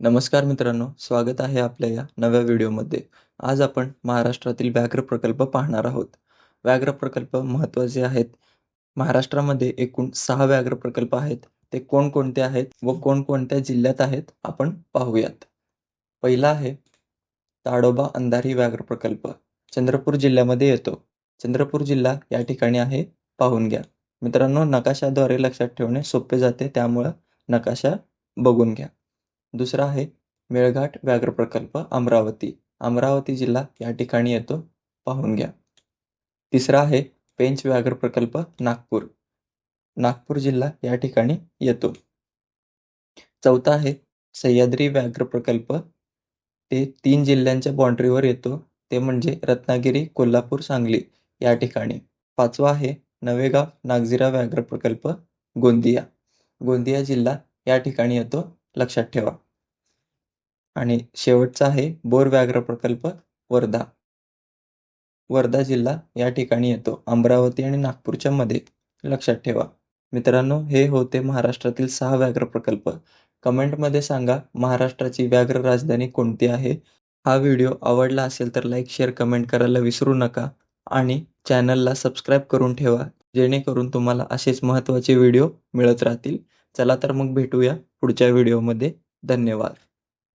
नमस्कार मित्रांनो स्वागत आहे आपल्या या नव्या व्हिडिओमध्ये. आज आपण महाराष्ट्रातील व्याघ्र प्रकल्प पाहणार आहोत. व्याघ्र प्रकल्प महत्त्वाचे आहेत. महाराष्ट्रामध्ये एकूण सहा व्याघ्र प्रकल्प आहेत. ते कोणकोणते आहेत व कोणकोणत्या जिल्ह्यात आहेत आपण पाहूयात. पहिला आहे ताडोबा अंधारी व्याघ्र प्रकल्प. चंद्रपूर जिल्ह्यामध्ये येतो. चंद्रपूर जिल्हा या ठिकाणी आहे. पाहून घ्या. मित्रांनो नकाशाद्वारे लक्षात ठेवणे सोपे जाते. त्यामुळं नकाशा बघून घ्या. दुसरा आहे मेळघाट व्याघ्र प्रकल्प अमरावती. अमरावती जिल्हा या ठिकाणी येतो. पाहून घ्या. तिसरा आहे पेंच व्याघ्र प्रकल्प नागपूर. नागपूर जिल्हा या ठिकाणी येतो. चौथा आहे सह्याद्री व्याघ्र प्रकल्प. ते तीन जिल्ह्यांच्या बाँड्रीवर येतो. ते म्हणजे रत्नागिरी कोल्हापूर सांगली या ठिकाणी. पाचवा आहे नवेगाव नागझिरा व्याघ्र प्रकल्प गोंदिया. गोंदिया जिल्हा या ठिकाणी येतो. लक्षात ठेवा. आणि शेवटचा आहे बोर व्याघ्र प्रकल्प वर्धा. वर्धा जिल्हा या ठिकाणी येतो. अमरावती आणि नागपूरच्या मध्ये लक्षात ठेवा. मित्रांनो हे होते महाराष्ट्रातील सहा व्याघ्र प्रकल्प. कमेंटमध्ये सांगा महाराष्ट्राची व्याघ्र राजधानी कोणती आहे? हा व्हिडिओ आवडला असेल तर लाईक शेअर कमेंट करायला विसरू नका. आणि चॅनलला सबस्क्राईब करून ठेवा जेणेकरून तुम्हाला असेच महत्त्वाचे व्हिडिओ मिळत राहतील. चला तर मग भेटूया पुढच्या व्हिडिओमध्ये. धन्यवाद.